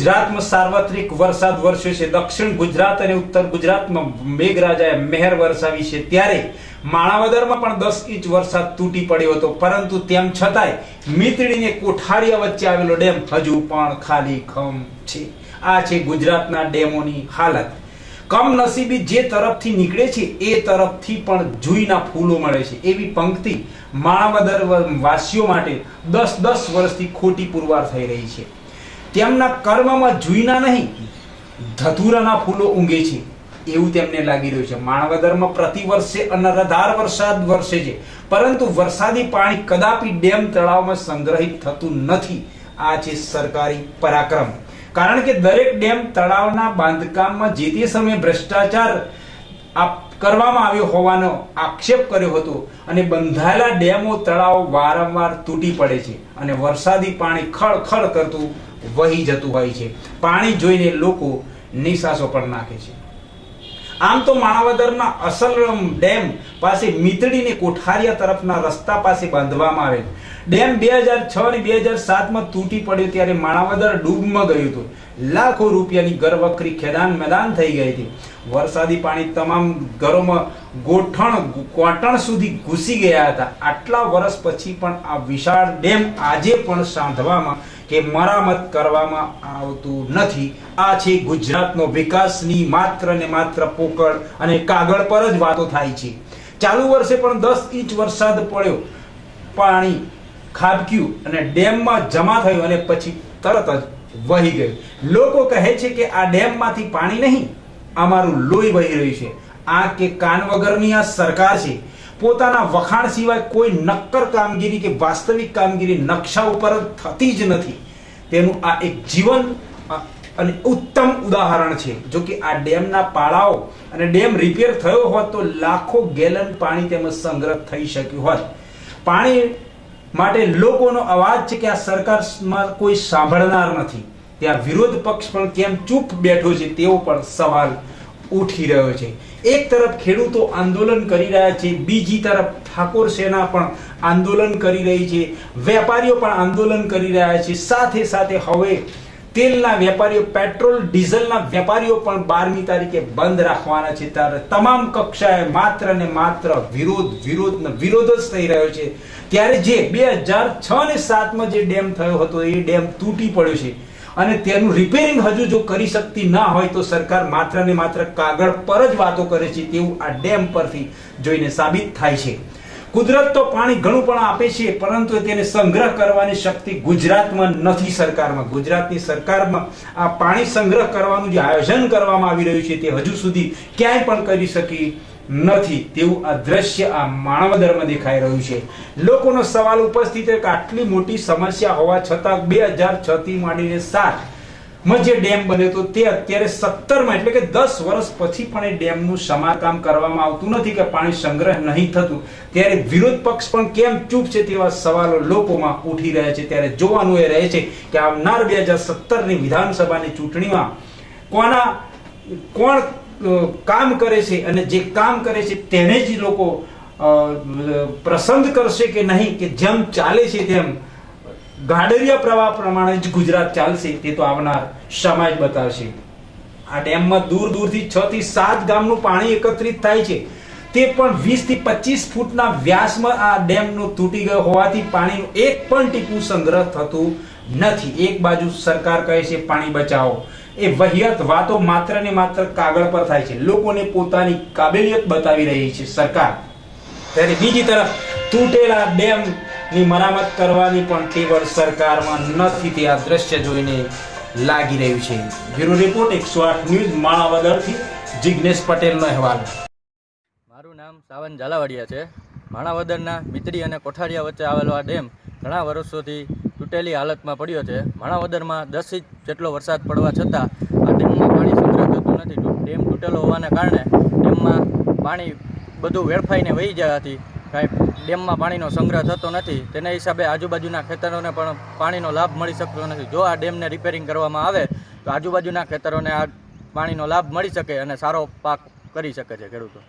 ગુજરાતમાં સાર્વત્રિક વરસાદ વરસ્યો છે. દક્ષિણ ગુજરાત અને ઉત્તર ગુજરાતમાં મેઘરાજાએ મહેર વરસાવી છે. ત્યારે માણાવદરમાં પણ દસ ઇંચ વરસાદ તૂટી પડ્યો હતો. પરંતુ તેમ છતાંય મીતડીને કોઠારિયા વચ્ચે આવેલો ડેમ હજુ પણ ખાલી ખમ છે. આ છે ગુજરાતના ડેમોની હાલત. કમનસીબી જે તરફથી નીકળે છે, એ તરફથી પણ જુઈના ફૂલો મળે છે. એવી પંક્તિ માણાવદર વાસીઓ માટે દસ દસ વર્ષથી ખોટી પુરવાર થઈ રહી છે. તેમના કર્મમાં જુઈના નહીં ધતુરાના ફૂલો ઊંઘે છે. એવું તેમને લાગી રહ્યું છે. માણાવદરમાં પ્રતિ વર્ષે અનરાધાર વરસાદ વરસે છે. પરંતુ વરસાદી પાણી કદાપી ડેમ તળાવમાં સંગ્રહિત થતું નથી. આ છે સરકારી પરાક્રમ. કારણ કે દરેક ડેમ તળાવના બાંધકામમાં જે તે સમયે ભ્રષ્ટાચાર આ કરવામાં આવ્યો હોવાનો આક્ષેપ કર્યો હતો અને બંધાયેલા ડેમો, તળાવો વારંવાર તૂટી પડે છે અને વરસાદી પાણી ખળખળ કરતું વહી જતું હોય છે. પાણી જોઈને લોકો નિશાસો પણ નાખે છે. આમ તો માણાવદરના અસલ ડેમ પાસે મીતડીને કોઠારિયા તરફના રસ્તા પાસે બાંધવામાં આવેલ. ડેમ બે હજાર છ અને બે હજાર સાતમાં તૂટી પડ્યો ત્યારે માણાવદર ડૂબમાં ગયું હતું. લાખો રૂપિયાની ઘરવખરી ખેદાન મેદાન થઈ ગઈ હતી. વરસાદી પાણી તમામ ઘરોમાં ગોઠણ કોટણ સુધી ઘૂસી ગયા હતા. આટલા વર્ષ પછી પણ આ વિશાળ ડેમ આજે પણ સાંધવામાં કે મરામત કરવામાં આવતું નથી. આ છે ગુજરાતનો વિકાસની માત્ર ને માત્ર પોકળ અને કાગળ પર જ વાતો થાય છે. ચાલુ વર્ષે પણ દસ ઇંચ વરસાદ પડ્યો. પાણી ખાબક્યું અને ડેમમાં જમા થયું અને પછી તરત જ વહી ગયું. લોકો કહે છે કે આ ડેમમાંથી પાણી નહીં, અમારું લોહી વહી રહ્યું છે. આ કે કાન વગરની આ સરકાર છે. પોતાના વખાણ સિવાય કોઈ નક્કર કામગીરી કે વાસ્તવિક કામગીરી નકશા ઉપર થતી જ નથી. તેનું આ એક જીવન અને ઉત્તમ ઉદાહરણ છે. જો કે આ ડેમના પાળાઓ અને ડેમ રિપેર થયો હોત તો લાખો ગેલન પાણી તેમાં સંગ્રહ થઈ શક્યું હોત. પાણી માટે લોકોનો અવાજ છે કે આ સરકારમાં કોઈ સાંભળનાર નથી. ત્યાં વિરોધ પક્ષ પણ કેમ ચૂપ બેઠો છે તેવો પણ સવાલ ઉઠી રહ્યો છે. એક તરફ ખેડૂતો આંદોલન કરી રહ્યા છે, બીજી તરફ ઠાકોર સેના પણ આંદોલન કરી રહી છે. વેપારીઓ પણ આંદોલન કરી રહ્યા છે. સાથે સાથે હવે તેલના વેપારીઓ, પેટ્રોલ, ડીઝલના વેપારીઓ પણ બારમી તારીખે બંધ રાખવાના છે. ત્યારે તમામ કક્ષાએ માત્ર ને માત્ર વિરોધ વિરોધ વિરોધ જ થઈ રહ્યો છે. ત્યારે જે બે હજાર છ ને સાતમાં જે ડેમ થયો હતો, એ ડેમ તૂટી પડ્યો છે. અને તેનું રિપેરિંગ હજુ જો કરી શકતી ના હોય તો સરકાર માત્ર ને માત્ર કાગળ પર જ વાતો કરે છે તેવું આ ડેમ પરથી જોઈને સાબિત થાય છે. કુદરત તો પાણી ઘણું પણ આપે છે, પરંતુ તેને સંગ્રહ કરવાની શક્તિ ગુજરાતમાં નથી સરકારમાં. ગુજરાતની સરકારમાં આ પાણી સંગ્રહ કરવાનું જે આયોજન કરવામાં આવી રહ્યું છે તે હજુ સુધી ક્યાંય પણ કરી શકી નથી. તેવું આ દ્રશ્ય આ માણાવદરમાં દેખાઈ રહ્યું છે. લોકોનો સવાલ ઉપસ્થિત એક આટલી મોટી સમસ્યા હોવા છતાં બે હજાર છ થી માંડીને સાતમાં જે ડેમ બન્યો હતો તે અત્યારે સત્તરમાં એટલે કે દસ વર્ષ પછી પણ એ ડેમનું સમારકામ કરવામાં આવતું નથી કે પાણી સંગ્રહ નહીં થતું. ત્યારે વિરોધ પક્ષ પણ કેમ ચૂપ છે તેવા સવાલો લોકોમાં ઉઠી રહ્યા છે. ત્યારે જોવાનું એ રહે છે કે આવનાર બે હજાર સત્તરની વિધાનસભાની ચૂંટણીમાં કોના, કોણ કામ કરે છે અને જે કામ કરે છે તેને જ લોકો પ્રસંદ કરશે કે નહીં, કે જેમ ચાલે છે તેમ ગાડરિયા પ્રવાહ પ્રમાણે જ ગુજરાત ચાલશે, તે તો આવનાર સમાજ બતાવશે. આ ડેમમાં દૂર દૂરથી છ થી સાત ગામનું પાણી એકત્રિત થાય છે. તે પણ વીસથી પચીસ ફૂટના વ્યાસમાં આ ડેમનો તૂટી ગયો હોવાથી પાણીનું એક પણ ટીપું સંગ્રહ થતું નથી. એક બાજુ સરકાર કહે છે, પાણી બચાવો. એ વહિયત વાતો માત્ર ને માત્ર કાગળ પર થાય છે. લોકોને પોતાની કાબેલિયત બતાવી રહી છે સરકાર. ત્યારે બીજી તરફ તૂટેલા ડેમની મરામત કરવાની પણ ટેવડ સરકારમાં નથી, તે આ દ્રશ્ય જોઈને લાગી રહ્યું છે. બ્યુરો રિપોર્ટ એકસો આઠ ન્યૂઝ, માણાવદરથી જિગ્નેશ પટેલનો અહેવાલ. મારું નામ સાવન ઝાલાવાડિયા છે. માણાવદરના મિત્રી અને કોઠારિયા વચ્ચે આવેલો આ ડેમ ઘણા વર્ષોથી તૂટેલી હાલતમાં પડ્યો છે. માણાવદરમાં દસ ઇંચ જેટલો વરસાદ પડવા છતાં આ ડેમમાં પાણી સંગ્રહ થતું નથી. ડેમ તૂટેલો હોવાને કારણે ડેમમાં પાણી બધું વેડફાઈને વહી જવાથી કાંઈ ડેમમાં પાણીનો સંગ્રહ થતો નથી. તેના હિસાબે આજુબાજુના ખેતરોને પણ પાણીનો લાભ મળી શકતો નથી. જો આ ડેમને રિપેરિંગ કરવામાં આવે, તો આજુબાજુના ખેતરોને આ પાણીનો લાભ મળી શકે અને સારો પાક કરી શકે છે ખેડૂતો.